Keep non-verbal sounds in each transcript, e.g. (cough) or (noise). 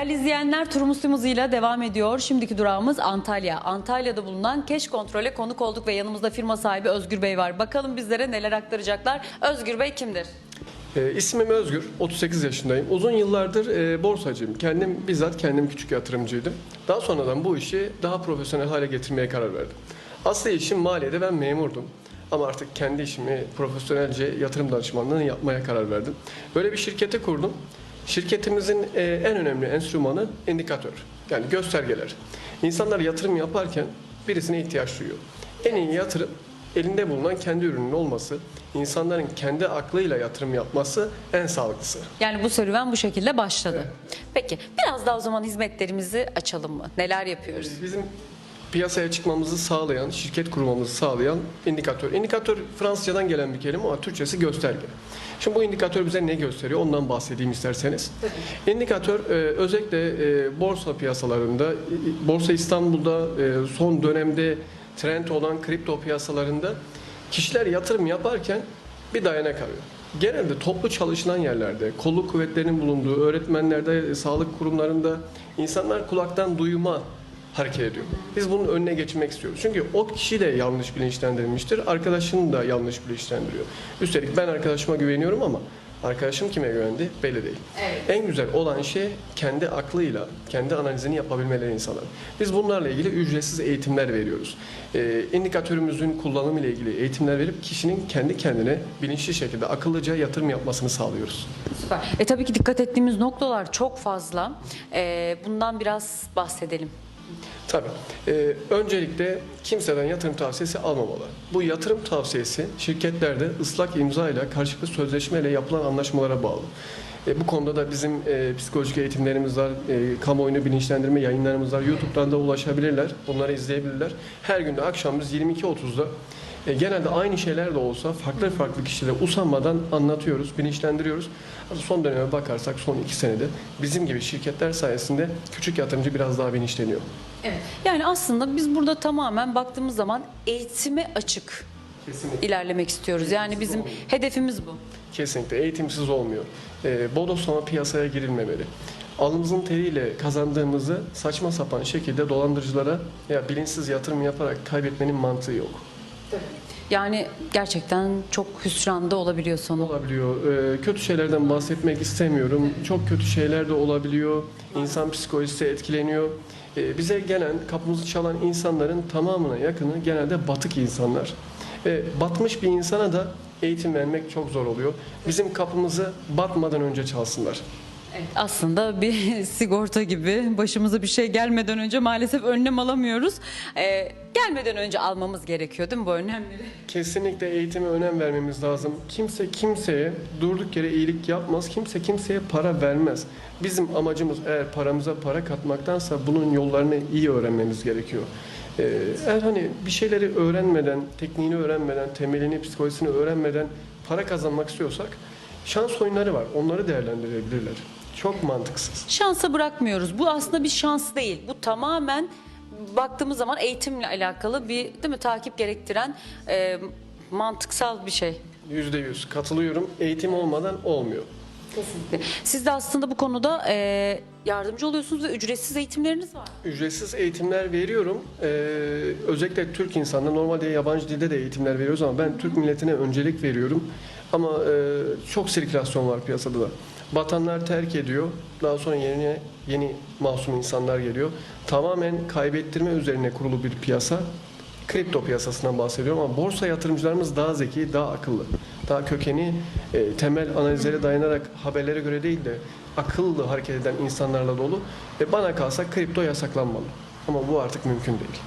Değerli izleyenler turumuz hızıyla devam ediyor. Şimdiki durağımız Antalya. Antalya'da bulunan Keş Kontrol'e konuk olduk ve yanımızda firma sahibi Özgür Bey var. Bakalım bizlere neler aktaracaklar. Özgür Bey kimdir? E, ismim Özgür, 38 yaşındayım. Uzun yıllardır e, borsacıyım. Kendim bizzat kendim küçük yatırımcıydım. Daha sonradan bu işi daha profesyonel hale getirmeye karar verdim. Aslı işim maliyede ben memurdum. Ama artık kendi işimi profesyonelce yatırım danışmanlığını yapmaya karar verdim. Böyle bir şirketi kurdum. Şirketimizin e, en önemli enstrümanı indikatör. Yani göstergeler. İnsanlar yatırım yaparken birisine ihtiyaç duyuyor. En iyi yatırım elinde bulunan kendi ürünün olması, insanların kendi aklıyla yatırım yapması en sağlıklısı. Yani bu serüven bu şekilde başladı. Peki biraz daha o zaman hizmetlerimizi açalım mı? Neler yapıyoruz? Bizim piyasaya çıkmamızı sağlayan, şirket kurmamızı sağlayan indikatör. İndikatör Fransızcadan gelen bir kelime ama Türkçesi gösterge. Şimdi bu indikatör bize ne gösteriyor? Ondan bahsedeyim isterseniz. İndikatör e, özellikle e, borsa piyasalarında, e, Borsa İstanbul'da son dönemde trend olan kripto piyasalarında kişiler yatırım yaparken bir dayanak arıyor. Genelde toplu çalışılan yerlerde, kolluk kuvvetlerinin bulunduğu, öğretmenlerde, sağlık kurumlarında insanlar kulaktan duyma hareket ediyor. Biz bunun önüne geçmek istiyoruz. Çünkü o kişi de yanlış bilinçlendirilmiştir. Arkadaşını da yanlış bilinçlendiriyor. Üstelik ben arkadaşıma güveniyorum ama arkadaşım kime güvendi belli değil. En güzel olan şey kendi aklıyla, kendi analizini yapabilmeleri insanlar. Biz bunlarla ilgili ücretsiz eğitimler veriyoruz. Ee, indikatörümüzün kullanımı ile ilgili eğitimler verip kişinin kendi kendine bilinçli şekilde akıllıca yatırım yapmasını sağlıyoruz. Süper. E tabii ki dikkat ettiğimiz noktalar çok fazla. E, bundan biraz bahsedelim. Tabii. Ee, öncelikle kimseden yatırım tavsiyesi almamalı. Bu yatırım tavsiyesi şirketlerde ıslak imza ile karşılıklı sözleşme ile yapılan anlaşmalara bağlı. E, bu konuda da bizim e, psikolojik eğitimlerimiz var, e, kamuoyunu bilinçlendirme yayınlarımız var. YouTube'dan da ulaşabilirler, bunları izleyebilirler. Her gün de akşam biz 22.30'da e, genelde aynı şeyler de olsa farklı farklı kişilere usanmadan anlatıyoruz, bilinçlendiriyoruz. Son döneme bakarsak son iki senede bizim gibi şirketler sayesinde küçük yatırımcı biraz daha bilinçleniyor. Evet. Yani aslında biz burada tamamen baktığımız zaman eğitime açık Kesinlikle. ilerlemek istiyoruz. Yani bizim hedefimiz bu. Kesinlikle eğitimsiz olmuyor. E, bodoslama piyasaya girilmemeli. Alnımızın teriyle kazandığımızı saçma sapan şekilde dolandırıcılara ya bilinçsiz yatırım yaparak kaybetmenin mantığı yok. Yani gerçekten çok hüsranda olabiliyor sonu. Olabiliyor. E, kötü şeylerden bahsetmek istemiyorum. Çok kötü şeyler de olabiliyor. İnsan psikolojisi etkileniyor. E, bize gelen, kapımızı çalan insanların tamamına yakını genelde batık insanlar. Ve batmış bir insana da eğitim vermek çok zor oluyor. Bizim kapımızı batmadan önce çalsınlar. Aslında bir (laughs) sigorta gibi başımıza bir şey gelmeden önce maalesef önlem alamıyoruz. Ee, gelmeden önce almamız gerekiyor değil mi bu önlemleri? Kesinlikle eğitime önem vermemiz lazım. Kimse kimseye durduk yere iyilik yapmaz. Kimse kimseye para vermez. Bizim amacımız eğer paramıza para katmaktansa bunun yollarını iyi öğrenmemiz gerekiyor. Ee, eğer hani bir şeyleri öğrenmeden, tekniğini öğrenmeden, temelini, psikolojisini öğrenmeden para kazanmak istiyorsak şans oyunları var. Onları değerlendirebilirler. Çok mantıksız. Şansa bırakmıyoruz. Bu aslında bir şans değil. Bu tamamen baktığımız zaman eğitimle alakalı bir değil mi takip gerektiren e, mantıksal bir şey. Yüzde yüz katılıyorum. Eğitim olmadan olmuyor. Kesinlikle. Siz de aslında bu konuda e, yardımcı oluyorsunuz ve ücretsiz eğitimleriniz var. Ücretsiz eğitimler veriyorum. Ee, özellikle Türk insanına normalde yabancı dilde de eğitimler veriyoruz ama ben Türk milletine öncelik veriyorum. Ama e, çok sirkülasyon var piyasada da. Batanlar terk ediyor. Daha sonra yerine yeni masum insanlar geliyor. Tamamen kaybettirme üzerine kurulu bir piyasa. Kripto piyasasından bahsediyorum ama borsa yatırımcılarımız daha zeki, daha akıllı. Daha kökeni e, temel analizlere dayanarak haberlere göre değil de akıllı hareket eden insanlarla dolu. Ve bana kalsa kripto yasaklanmalı. Ama bu artık mümkün değil.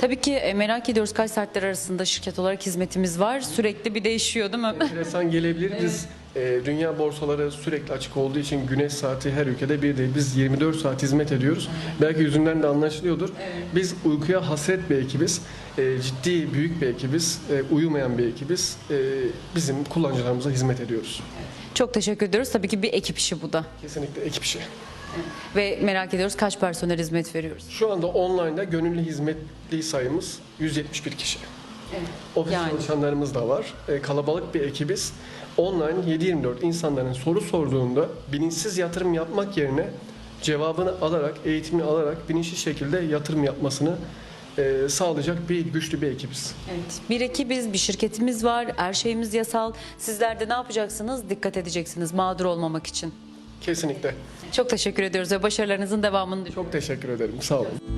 Tabii ki e, merak ediyoruz kaç saatler arasında şirket olarak hizmetimiz var. Sürekli bir değişiyor değil mi? (laughs) Enteresan gelebilir. Biz e, dünya borsaları sürekli açık olduğu için güneş saati her ülkede bir değil. Biz 24 saat hizmet ediyoruz. Belki yüzünden de anlaşılıyordur. Biz uykuya hasret bir ekibiz. E, ciddi büyük bir ekibiz. E, uyumayan bir ekibiz. E, bizim kullanıcılarımıza hizmet ediyoruz. Çok teşekkür ediyoruz. Tabii ki bir ekip işi bu da. Kesinlikle ekip işi. Ve merak ediyoruz kaç personel hizmet veriyoruz? Şu anda online'da gönüllü hizmetli sayımız 171 kişi. Evet. Ofis yani. çalışanlarımız da var. E, kalabalık bir ekibiz. Online 7-24 insanların soru sorduğunda bilinçsiz yatırım yapmak yerine cevabını alarak, eğitimi alarak bilinçli şekilde yatırım yapmasını e, sağlayacak bir güçlü bir ekibiz. Evet. Bir ekibiz, bir şirketimiz var, her şeyimiz yasal. Sizler de ne yapacaksınız? Dikkat edeceksiniz mağdur olmamak için. Kesinlikle. Çok teşekkür ediyoruz ve başarılarınızın devamını Çok teşekkür ederim. Sağ olun.